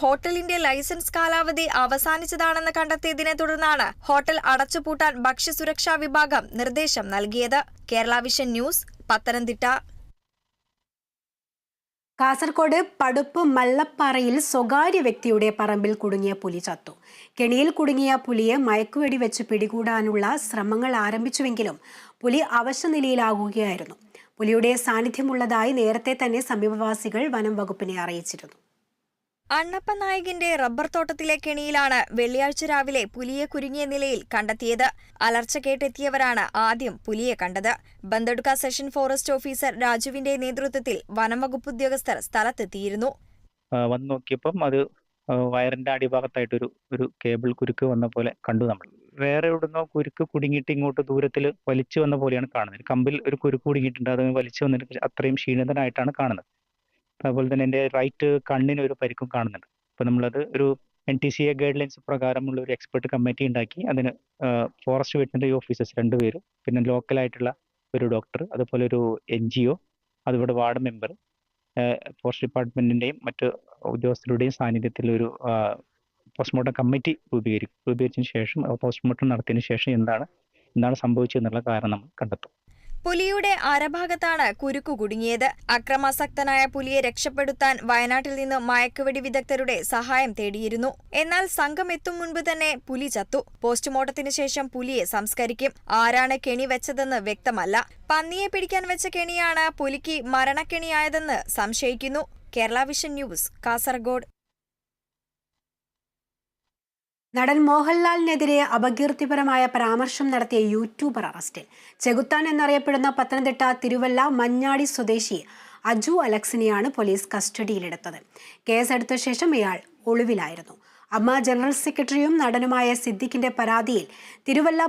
ഹോട്ടലിന്റെ ലൈസൻസ് കാലാവധി അവസാനിച്ചതാണെന്ന് കണ്ടെത്തിയതിനെ തുടർന്നാണ് ഹോട്ടൽ അടച്ചുപൂട്ടാൻ ഭക്ഷ്യസുരക്ഷാ വിഭാഗം നിർദ്ദേശം നൽകിയത്. Kerala vision news Pathanamthitta. Kasaragod Paduppu മല്ലപ്പാറയിൽ സ്വകാര്യ വ്യക്തിയുടെ പറമ്പിൽ കുടുങ്ങിയ പുലി ചത്തു. കെണിയിൽ കുടുങ്ങിയ പുലിയെ മയക്കുവെടി വെച്ച് പിടികൂടാനുള്ള ശ്രമങ്ങൾ ആരംഭിച്ചുവെങ്കിലും പുലി അവശനിലയിലാകുകയായിരുന്നു പുലിയുടെ സാന്നിധ്യമുള്ളതായി നേരത്തെ തന്നെ സമീപവാസികൾ വനം വകുപ്പിനെ അറിയിച്ചിരുന്നു. അണ്ണപ്പ നായകിന്റെ റബ്ബർ തോട്ടത്തിലെ കെണിയിലാണ് വെള്ളിയാഴ്ച രാവിലെ പുലിയെ കുരുങ്ങിയ നിലയിൽ കണ്ടെത്തിയത്. അലർച്ച കേട്ടെത്തിയവരാണ് ആദ്യം പുലിയെ കണ്ടത്. ബന്ദടുക്ക സെഷൻ ഫോറസ്റ്റ് ഓഫീസർ രാജുവിന്റെ നേതൃത്വത്തിൽ വനംവകുപ്പ് ഉദ്യോഗസ്ഥർ സ്ഥലത്തെത്തിയിരുന്നു. വന്ന് നോക്കിയപ്പം അത് വയറിന്റെ അടിഭാഗത്തായിട്ടൊരു ഒരു കേബിൾ കുരുക്ക് വന്ന പോലെ കണ്ടു നമ്മൾ. വേറെ എവിടുന്നോ കുരുക്ക് കുടുങ്ങിയിട്ട് ഇങ്ങോട്ട് ദൂരത്തിൽ വലിച്ചു വന്ന പോലെയാണ് കാണുന്നത്. കമ്പിൽ ഒരു കുരുക്ക് കുടുങ്ങിയിട്ടുണ്ട്. അത് വലിച്ചു വന്നിട്ട് അത്രയും ക്ഷീണിതനായിട്ടാണ് കാണുന്നത്. അതുപോലെ തന്നെ എന്റെ റൈറ്റ് കണ്ണിന് ഒരു പരിക്കും കാണുന്നുണ്ട്. അപ്പോൾ നമ്മളത് ഒരു N T C A guide lines പ്രകാരമുള്ള ഒരു എക്സ്പെർട്ട് കമ്മിറ്റി ഉണ്ടാക്കി അതിന് ഫോറസ്റ്റ് വെറ്റിനറി ഓഫീസേഴ്സ് രണ്ടുപേരും പിന്നെ ലോക്കലായിട്ടുള്ള ഒരു ഡോക്ടർ അതുപോലെ ഒരു എൻ ജി ഒ അതുപോലെ വാർഡ് മെമ്പർ ഫോറസ്റ്റ് ഡിപ്പാർട്ട്മെന്റിന്റെയും മറ്റ് ഉദ്യോഗസ്ഥരുടെയും സാന്നിധ്യത്തിൽ ഒരു പോസ്റ്റ്മോർട്ടം കമ്മിറ്റി രൂപീകരിക്കും. രൂപീകരിച്ചതിന് ശേഷം പോസ്റ്റ്മോർട്ടം നടത്തിയതിനു ശേഷം എന്താണ് എന്താണ് സംഭവിച്ചതെന്നുള്ള കാരണം നമ്മൾ കണ്ടെത്തും. പുലിയുടെ അരഭാഗത്താണ് കുരുക്കു കുടുങ്ങിയത്. അക്രമാസക്തനായ പുലിയെ രക്ഷപ്പെടുത്താൻ വയനാട്ടിൽ നിന്ന് മയക്കുവെടി വിദഗ്ധരുടെ സഹായം തേടിയിരുന്നു. എന്നാൽ സംഘം എത്തും മുൻപ് തന്നെ പുലി ചത്തു. പോസ്റ്റ്മോർട്ടത്തിന് ശേഷം പുലിയെ സംസ്കരിക്കും. ആരാണ് കെണി വെച്ചതെന്ന് വ്യക്തമല്ല. പന്നിയെ പിടിക്കാൻ വെച്ച കെണിയാണ് പുലിക്ക് മരണക്കെണിയായതെന്ന് സംശയിക്കുന്നു. Kerala vision news Kasaragod. നടൻ മോഹൻലാലിനെതിരെ അപകീർത്തിപരമായ പരാമർശം നടത്തിയ യൂട്യൂബർ അറസ്റ്റിൽ. ചെകുത്താൻ എന്നറിയപ്പെടുന്ന പത്തനംതിട്ട തിരുവല്ല മഞ്ഞാടി സ്വദേശി അജു അലക്സിനെയാണ് പോലീസ് കസ്റ്റഡിയിലെടുത്തത്. കേസെടുത്ത ശേഷം ഇയാൾ ഒളിവിലായിരുന്നു. അമ്മ ജനറൽ സെക്രട്ടറിയും നടനുമായ സിദ്ദിഖിന്റെ പരാതിയിൽ തിരുവല്ല